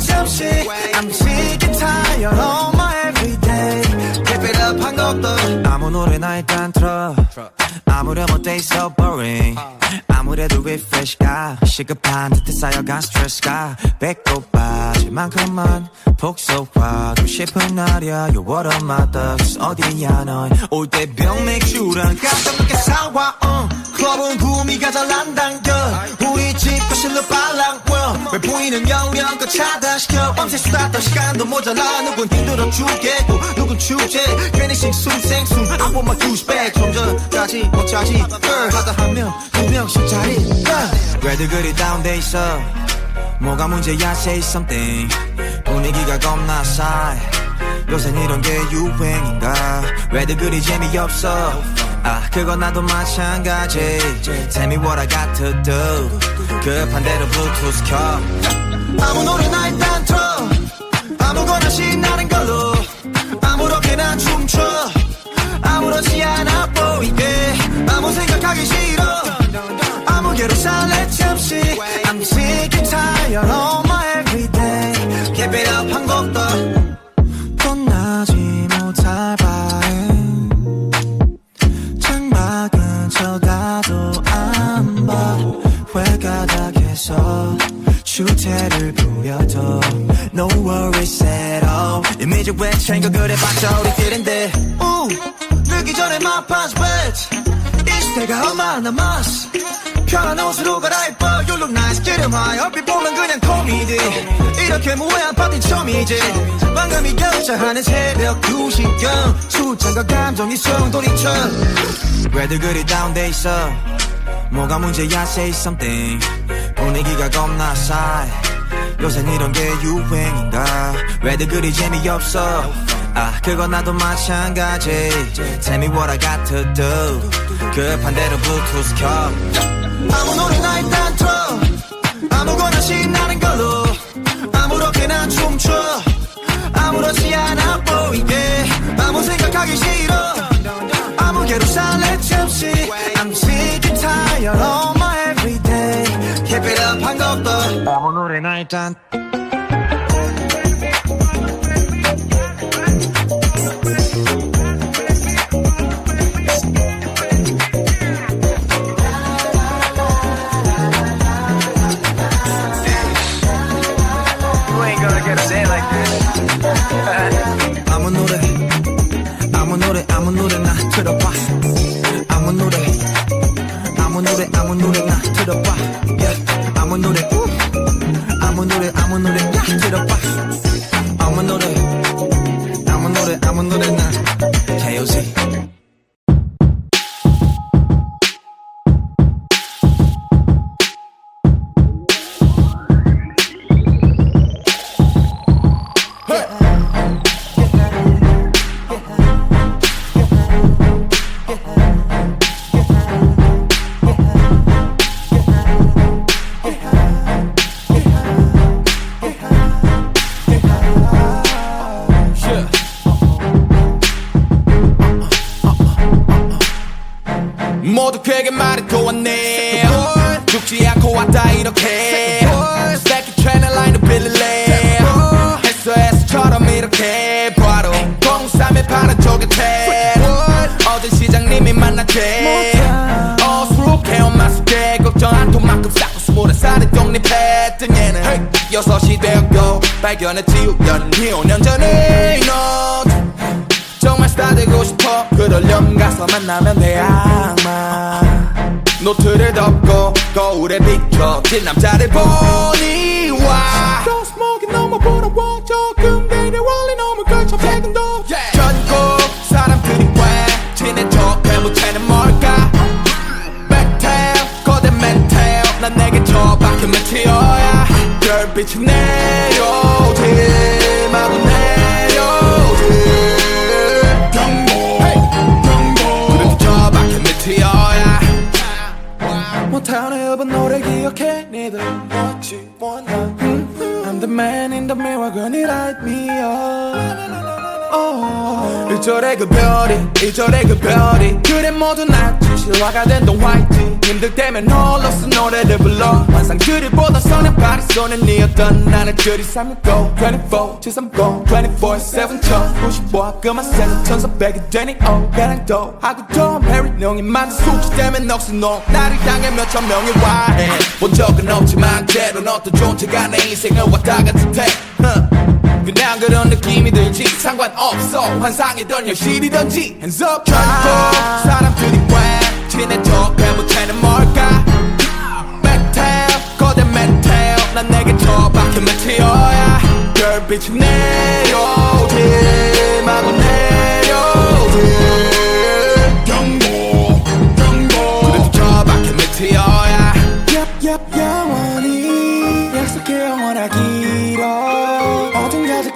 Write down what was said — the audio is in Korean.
잠시 I'm sick and tired of my everyday. Keep it up 한 것도 아무 노래나 일단 틀어. 아무렴 어때 so boring. 아무래도 refresh가 시급한 듯해 쌓여간 스트레스가. 배꼽 빠질 만큼만 폭소화도 싶은 날이야. You what up my thugs 어디야 넌올 때 병맥주랑 깜짝 놀게 사와 uh. 클럽은 구미가 잘안 당겨. 우리 집 거실로 빨랑. 왜 보이는 영영껏 차단 떨 시간도 모자라. 누군 힘들어 죽겠고 누군 축제. 괜히 싱숭생숭 I want my douchebag 좀 전까지 못 차지 girl 하다 한명 두 명씩 자리. 왜들 그리 다운돼 있어? 뭐가 문제야 say something. 분위기가 겁나 싸해. 요새 이런 게 유행인가? 왜들 그리 재미없어? 아 그건 나도 마찬가지. Tell me what I got to do. 급한 대로 블루투스 켜. 아무 노래나 일단 틀어 아무거나 신나는 걸로 아무렇게나 춤춰. 아무렇지 않아 보이게. 아무 생각하기 싫어. 아무 개로 살래 잠시. I'm sick and tired of my everyday. Keep it up 한 곡도 이미지 왜 챙겨 그래봤자 우리끼린데. 우 늦기 전에 my pants wet 이 시대가 얼마 남았어 편한 옷으로 갈아입어. You look nice. 기름하여 얼핏 보면 그냥 코미디. 이렇게 무해한 파티 처음이지. 방금이 결정하는 새벽 2시경. 수창과 감정이 성돌이쳐 왜들 그리 다운돼 있어? 뭐가 문제야? Say something. 분위기가 겁나 싸해 요새 이런 게 유행인가? 왜들 그리 재미없어? 아 그건 나도 마찬가지. Tell me what I got to do 급한 대로 블루투스 켜. 아무 노래나 일단 틀어. 아무거나 신나는 걸로. 아무렇게나 춤춰. 아무렇지 않아 보이게. 아무 생각하기 싫어. 아무 개로 살래 잠시 I'm sick and tired of 단 You ain't gonna get us in like this. 아무 노래 아무 노래 아무 노래나 틀어봐 아무 노래 아무 노래 아무 노래나 틀어봐 yeah. 아무 노래 우. 아무 노래 아무 노래나 틀어봐 아무 노래 아무 노래 아무 노래나 KOC 모두 그에게 말해도 왔네. 죽지 않고 왔다 이렇게. 새끼 트레이너 라인을 빌릴래. 했어 했어처럼 이렇게. 바로 공삼의 파란 쪽에 어제 시장님이 만났대. 어수룩해 엄마 숙제 걱정 않도만큼 쌓고 스물한 살에 독립했던 얘는 여섯이 되었고 발견했지 6년 뒤 5년 전에 너 정말 스타 되고 싶어. 그러렴 가서 만나면 돼 아마 노트를 덮고 거울에 비춰 진 남자를 보니 와. But I want 조금 원래 너무 걸쳐 백은도 전국 사람들이 왜 친해 척해 무채는 뭘까? 백태일 거대 멘태일 난 내게 처박힌 매티어야. 별빛이 내 mirror girl you light me up. Oh. 일절의 그 별이 일절의 그 별이. 그래 모두 낫지 실화가 된 동 화이지 힘들 때면 홀로서 노래를 불러. 환상들이보다 선행발이 손에 니었던 나는 그리 삶을 go 24 730 24-7 1095 그만 세상 천사백이 되니 oh 배낭도 하고 톰 페리 명이 만든 숙취 때문에 넋이 나를 향해 몇천 명이 와해. 본 적은 없지만 때론 어떤 존재가 내 인생을 왔다 갔을 때 상관없어. 환상이던 현실이던지 Hands up 24 사람들이 왜 친해져 배 못해는 뭘까? 메텔 거대 메텔 난 내게 더 박힌 메테오야. 별빛이 내려오지 마구 내려오지. 경고 경고 그래도 저 박힌 메테오야. 얍얍 영원히 약속해 영원하기로